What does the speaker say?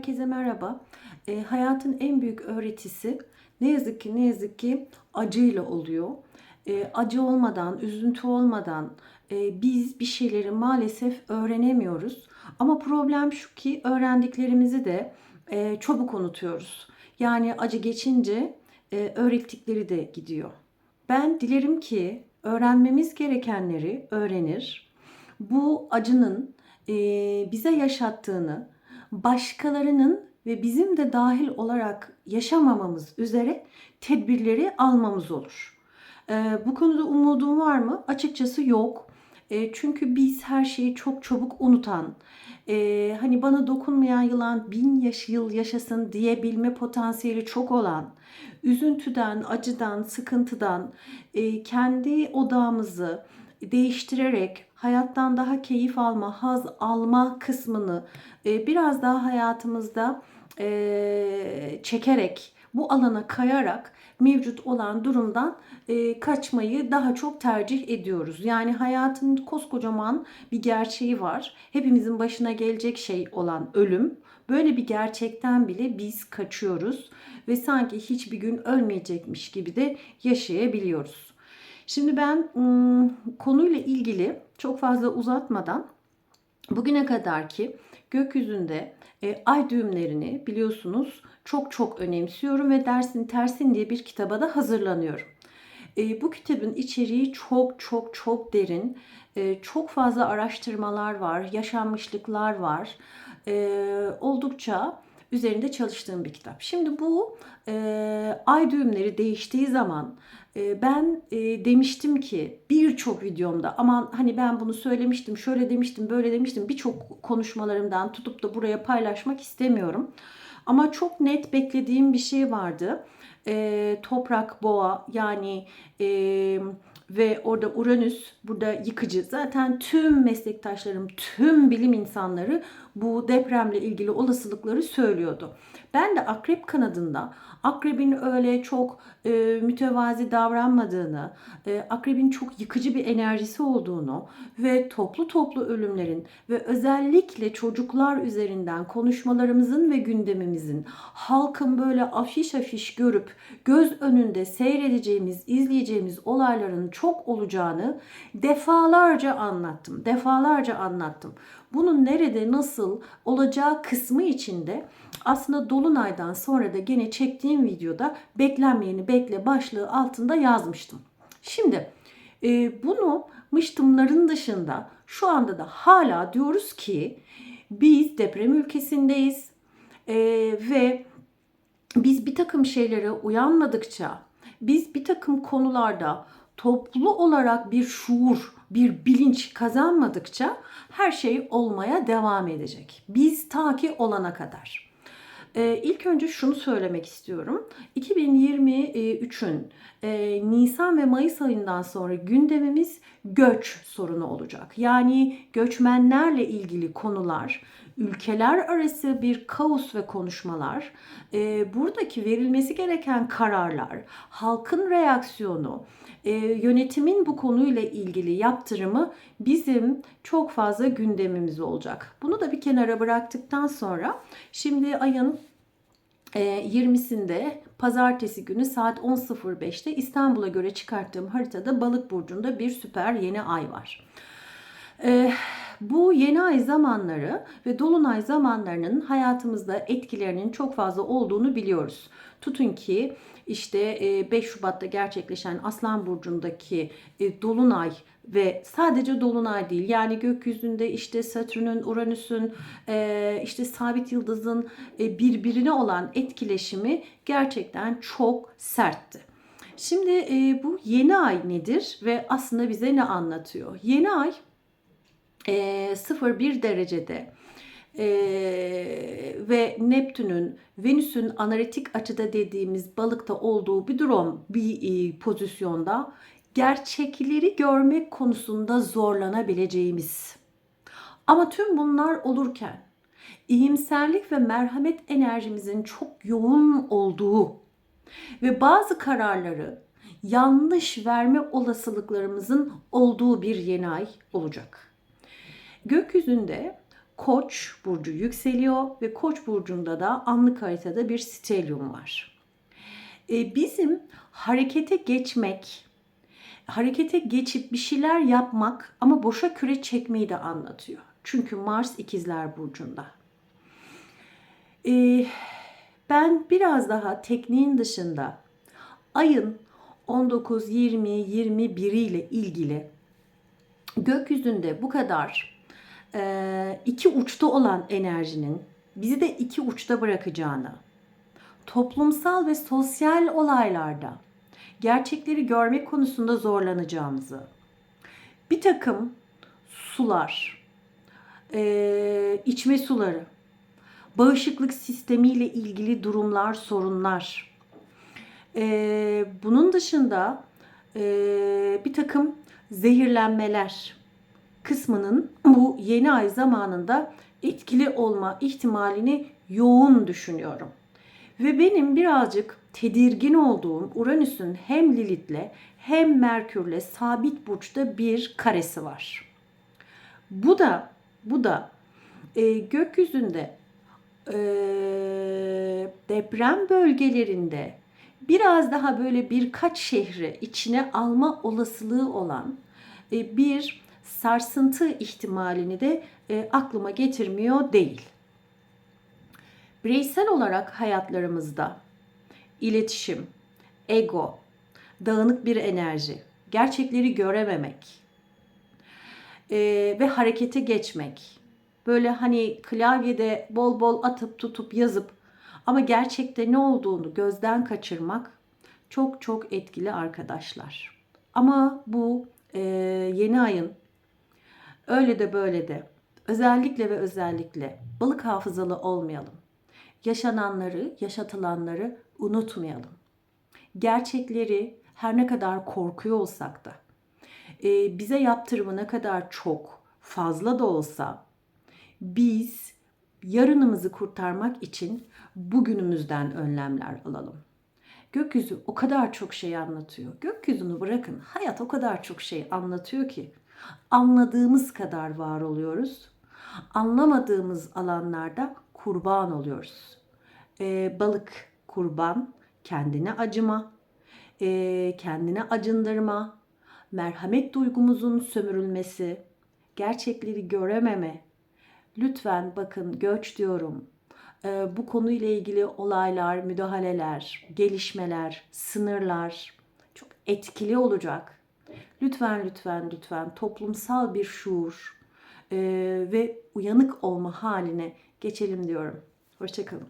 herkese merhaba. E, hayatın en büyük öğretisi ne yazık ki ne yazık ki acıyla oluyor. E, acı olmadan, üzüntü olmadan e, biz bir şeyleri maalesef öğrenemiyoruz. Ama problem şu ki öğrendiklerimizi de e, çabuk unutuyoruz. Yani acı geçince e, öğrettikleri de gidiyor. Ben dilerim ki öğrenmemiz gerekenleri öğrenir. Bu acının e, bize yaşattığını başkalarının ve bizim de dahil olarak yaşamamamız üzere tedbirleri almamız olur. E, bu konuda umudum var mı? Açıkçası yok. E, çünkü biz her şeyi çok çabuk unutan, e, hani bana dokunmayan yılan bin yaş yıl yaşasın diyebilme potansiyeli çok olan, üzüntüden, acıdan, sıkıntıdan kendi odağımızı değiştirerek hayattan daha keyif alma, haz alma kısmını e, biraz daha hayatımızda e, çekerek, bu alana kayarak mevcut olan durumdan e, kaçmayı daha çok tercih ediyoruz. Yani hayatın koskocaman bir gerçeği var. Hepimizin başına gelecek şey olan ölüm. Böyle bir gerçekten bile biz kaçıyoruz ve sanki hiçbir gün ölmeyecekmiş gibi de yaşayabiliyoruz. Şimdi ben konuyla ilgili çok fazla uzatmadan bugüne kadar ki gökyüzünde e, ay düğümlerini biliyorsunuz çok çok önemsiyorum ve dersin tersin diye bir kitaba da hazırlanıyorum. E, bu kitabın içeriği çok çok çok derin. E, çok fazla araştırmalar var, yaşanmışlıklar var. Oldukça üzerinde çalıştığım bir kitap. Şimdi bu e, ay düğümleri değiştiği zaman e, ben e, demiştim ki birçok videomda aman hani ben bunu söylemiştim, şöyle demiştim, böyle demiştim birçok konuşmalarımdan tutup da buraya paylaşmak istemiyorum. Ama çok net beklediğim bir şey vardı. E, toprak boğa yani e, ve orada Uranüs burada yıkıcı. Zaten tüm meslektaşlarım, tüm bilim insanları bu depremle ilgili olasılıkları söylüyordu. Ben de akrep kanadında akrebin öyle çok e, mütevazi davranmadığını, e, akrebin çok yıkıcı bir enerjisi olduğunu ve toplu toplu ölümlerin ve özellikle çocuklar üzerinden konuşmalarımızın ve gündemimizin halkın böyle afiş afiş görüp göz önünde seyredeceğimiz, izleyeceğimiz olayların çok olacağını defalarca anlattım. Defalarca anlattım. Bunun nerede, nasıl olacağı kısmı içinde aslında Dolunay'dan sonra da gene çektiğim videoda beklenmeyeni bekle başlığı altında yazmıştım. Şimdi e, bunu mıştımların dışında şu anda da hala diyoruz ki biz deprem ülkesindeyiz e, ve biz bir takım şeylere uyanmadıkça, biz bir takım konularda toplu olarak bir şuur, bir bilinç kazanmadıkça her şey olmaya devam edecek. Biz ta ki olana kadar. Ee, ilk önce şunu söylemek istiyorum. 2023'ün e, Nisan ve Mayıs ayından sonra gündemimiz göç sorunu olacak. Yani göçmenlerle ilgili konular, ülkeler arası bir kaos ve konuşmalar, e, buradaki verilmesi gereken kararlar, halkın reaksiyonu, e, yönetimin bu konuyla ilgili yaptırımı bizim çok fazla gündemimiz olacak. Bunu da bir kenara bıraktıktan sonra şimdi ayın 20'sinde pazartesi günü saat 10.05'te İstanbul'a göre çıkarttığım haritada Balık burcunda bir süper yeni ay var. Ee, bu yeni ay zamanları ve dolunay zamanlarının hayatımızda etkilerinin çok fazla olduğunu biliyoruz. Tutun ki işte 5 Şubat'ta gerçekleşen Aslan Burcu'ndaki e, Dolunay ve sadece Dolunay değil yani gökyüzünde işte Satürn'ün, Uranüs'ün, e, işte sabit yıldızın e, birbirine olan etkileşimi gerçekten çok sertti. Şimdi bu yeni ay nedir ve aslında bize ne anlatıyor? Yeni ay 0-1 derecede e, ve Neptün'ün Venüs'ün analitik açıda dediğimiz balıkta olduğu bir durum bir e, pozisyonda gerçekleri görmek konusunda zorlanabileceğimiz. Ama tüm bunlar olurken iyimserlik ve merhamet enerjimizin çok yoğun olduğu ve bazı kararları yanlış verme olasılıklarımızın olduğu bir yeni ay olacak. Gökyüzünde Koç burcu yükseliyor ve Koç burcunda da anlık haritada bir stelyum var. E, bizim harekete geçmek, harekete geçip bir şeyler yapmak ama boşa küre çekmeyi de anlatıyor. Çünkü Mars ikizler burcunda. E, ben biraz daha tekniğin dışında ayın 19, 20, 21 ile ilgili gökyüzünde bu kadar iki uçta olan enerjinin bizi de iki uçta bırakacağını, toplumsal ve sosyal olaylarda gerçekleri görmek konusunda zorlanacağımızı, bir takım sular, e, içme suları, bağışıklık sistemiyle ilgili durumlar, sorunlar, e, bunun dışında bir takım zehirlenmeler kısmının bu yeni ay zamanında etkili olma ihtimalini yoğun düşünüyorum. Ve benim birazcık tedirgin olduğum Uranüs'ün hem Lilith'le hem Merkür'le sabit burçta bir karesi var. Bu da bu da e, gökyüzünde e, deprem bölgelerinde biraz daha böyle birkaç şehri içine alma olasılığı olan e, bir sarsıntı ihtimalini de e, aklıma getirmiyor değil. Bireysel olarak hayatlarımızda iletişim, ego, dağınık bir enerji, gerçekleri görememek e, ve harekete geçmek. Böyle hani klavyede bol bol atıp tutup yazıp ama gerçekte ne olduğunu gözden kaçırmak çok çok etkili arkadaşlar. Ama bu e, yeni ayın öyle de böyle de özellikle ve özellikle balık hafızalı olmayalım. Yaşananları, yaşatılanları unutmayalım. Gerçekleri her ne kadar korkuyor olsak da e, bize yaptırımı ne kadar çok fazla da olsa biz yarınımızı kurtarmak için bugünümüzden önlemler alalım. Gökyüzü o kadar çok şey anlatıyor. Gökyüzünü bırakın. Hayat o kadar çok şey anlatıyor ki anladığımız kadar var oluyoruz. Anlamadığımız alanlarda kurban oluyoruz. Ee, balık kurban, kendine acıma, e, kendine acındırma, merhamet duygumuzun sömürülmesi, gerçekleri görememe. Lütfen bakın göç diyorum. Ee, bu konuyla ilgili olaylar, müdahaleler, gelişmeler, sınırlar çok etkili olacak. Lütfen lütfen lütfen toplumsal bir şuur e, ve uyanık olma haline geçelim diyorum. Hoşçakalın.